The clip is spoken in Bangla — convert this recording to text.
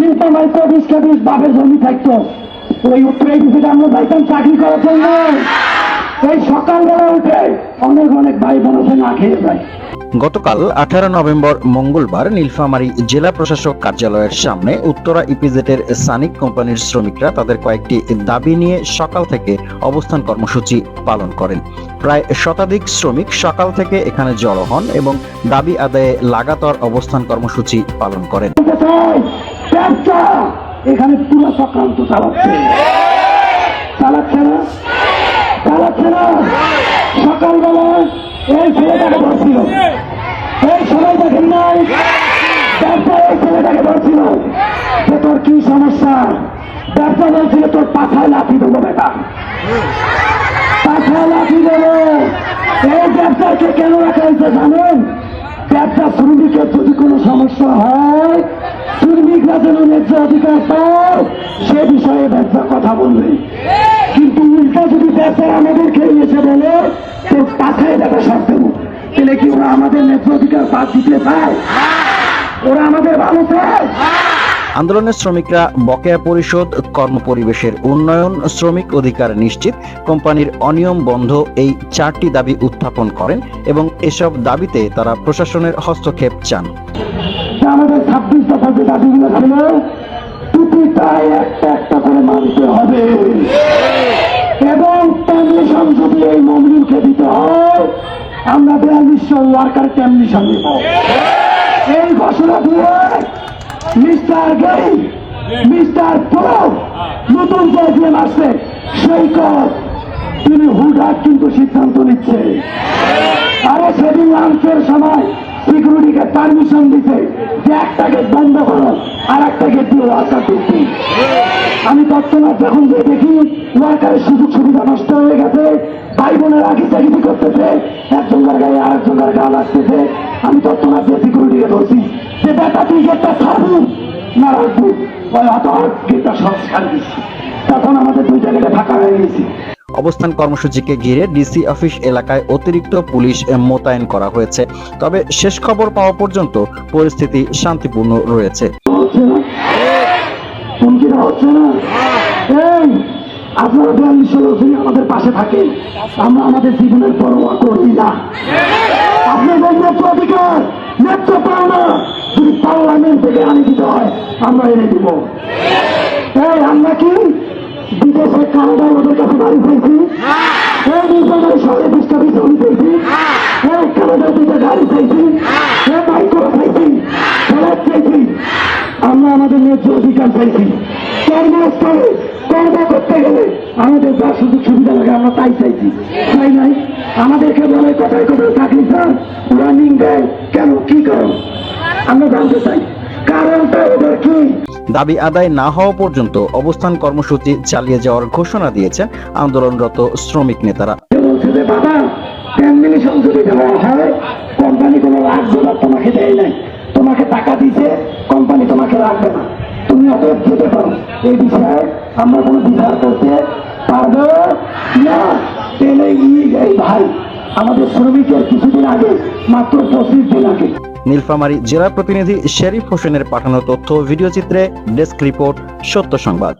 নীলফামারী চব্বিশ চব্বিশ বাপের জমি থাকতো। ওই উত্তরে দিকে আমরা যাইতাম চাকরি করার জন্য। এই সকালবেলা উঠে অনেক অনেক ভাই বোন আছে না খেয়ে যায়। গতকাল আঠারো নভেম্বর মঙ্গলবার নীলফামারী জেলা প্রশাসক কার্যালয়ের সামনে উত্তরা ইপিজেটের সানিক কোম্পানির শ্রমিকরা তাদের কয়েকটি দাবি নিয়ে সকাল থেকে অবস্থান কর্মসূচি পালন করেন। প্রায় শতাধিক শ্রমিক সকাল থেকে এখানে জড়ো হন এবং দাবি আদায়ে লাগাতার অবস্থান কর্মসূচি পালন করেন। ব্যবসা এখানে পুরো চক্রান্ত চালাচ্ছে। চালাচ্ছে না? চালাচ্ছে না? সকালবেলা এই ছেলেটাকে ধরছিল এই সবাই দেখেন নাই? ব্যবসা এই ছেলেটাকে ধরছিল যে, তোর কি সমস্যা? ব্যবসা বলছিল, তোর পাছায় লাঠি দেবো বেটা। পাছায় লাঠি দেবো। এই ব্যবসাকে কেন রাখা হয়েছে জানেন? ব্যবসা শ্রমিকের যদি কোনো সমস্যা হয় যেন ন্যায্য অধিকার পায় সে বিষয়ে ব্যবসা কথা বলবে। কিন্তু উল্টা যদি আমাদের বলে পাথায় দেখা সব দেবো তাহলে কি ওরা আমাদের ন্যায্য অধিকার দিতে চায়? ওরা আমাদের ভালো চায়? আন্দোলনের শ্রমিকরা বকেয়া পরিশোধ, কর্মপরিবেশের উন্নয়ন, শ্রমিক অধিকার নিশ্চিত, কোম্পানির অনিয়ম বন্ধ এই চারটি দাবি উত্থাপন করেন এবং এসব দাবিতে তারা প্রশাসনের হস্তক্ষেপ চান। আমাদের ছাব্বিশ দফা যে দাবিগুলো ছিল প্রতিটাই একটা একটা করে মানতে হবে। এবং টেমনিশন যদি এই মমিনকে দিতে হয়, আমরা বিয়াল্লিশশো ওয়ার্কার টেমনিশন দিব এই ঘোষণা দিয়ে মিস্টার গেই মিস্টার প্রো নতুন যে দিয়ে আসছে। সেই কর তিনি হুটহাট কিন্তু সিদ্ধান্ত নিচ্ছে। আরে সেদিন লাঞ্চের সময় সিকিউরিটিকে পারমিশন দিতে যে একটা গেট বন্ধ করো আর একটা গেট দিয়ে ওয়ার্কার ঢুকতে আমি তৎক্ষণাৎ যখন যে দেখি ওয়ার্কারের সুযোগ সুবিধা নষ্ট হয়ে গেছে ভাই বোনের আগে চাকরি করতেছে, একজনকার গায়ে আর একজনকার গা লাগতেছে আমি তৎক্ষণাৎ যে সিকিউরিটিকে ধরছি, যে বেটা, তুই গেটটা ছাড়বি? না, রাখবি। ওই হয়তো গেটটা ছাড় দিচ্ছি। তখন আমাদের দুই জায়গাটা ফাঁকা হয়ে গেছে। অবস্থান কর্মসূচিকে ঘিরে ডিসি অফিস এলাকায় অতিরিক্ত পুলিশ মোতায়েন করা হয়েছে। তবে শেষ খবর পাওয়া পর্যন্ত পরিস্থিতি শান্তিপূর্ণ রয়েছে। আমরা হয় এনে দিব। আমরা কি? বিদেশে কানাডার ওদের কাছে বাড়ি পেয়েছি। এই নির্বাচনের শহরে বিশটা বিশ জমি পেয়েছি। এই কানাডার দিকে গাড়ি পেয়েছি। এই বাইক করে পেয়েছি। ফ্ল্যাট পেয়েছি। আমরা আমাদের ন্যায্য অধিকার পাইছি কর্মস্থলে কর্ম করতে গেলে আমাদের যা সুযোগ সুবিধা লাগে আমরা তাই চাইছি। তাই নাই? আমাদেরকে বলে কথায় কথায় চাকরি চান রানিং দেয় কেন? কি কারণ আমরা জানতে চাই। দাবি আদায় না হওয়া পর্যন্ত অবস্থান কর্মসূচি চালিয়ে যাওয়ার ঘোষণা দিয়েছেন আন্দোলনরত শ্রমিক নেতারা। তোমাকে টাকা দিছে কোম্পানি তোমাকে রাখবে না। তুমি অতএব যেতে পারো এই বিষয়ে আমরা কোনো বিচার করতে পারব না। তেলে ভাই, আমাদের শ্রমিকের কিছুদিন আগে, মাত্র পঁচিশ দিন আগে নীলফামারী জেলা প্রতিনিধি শেরিফ হোসেনের পাঠানো তথ্য ভিডিও চিত্রে ডেস্ক রিপোর্ট সত্য সংবাদ।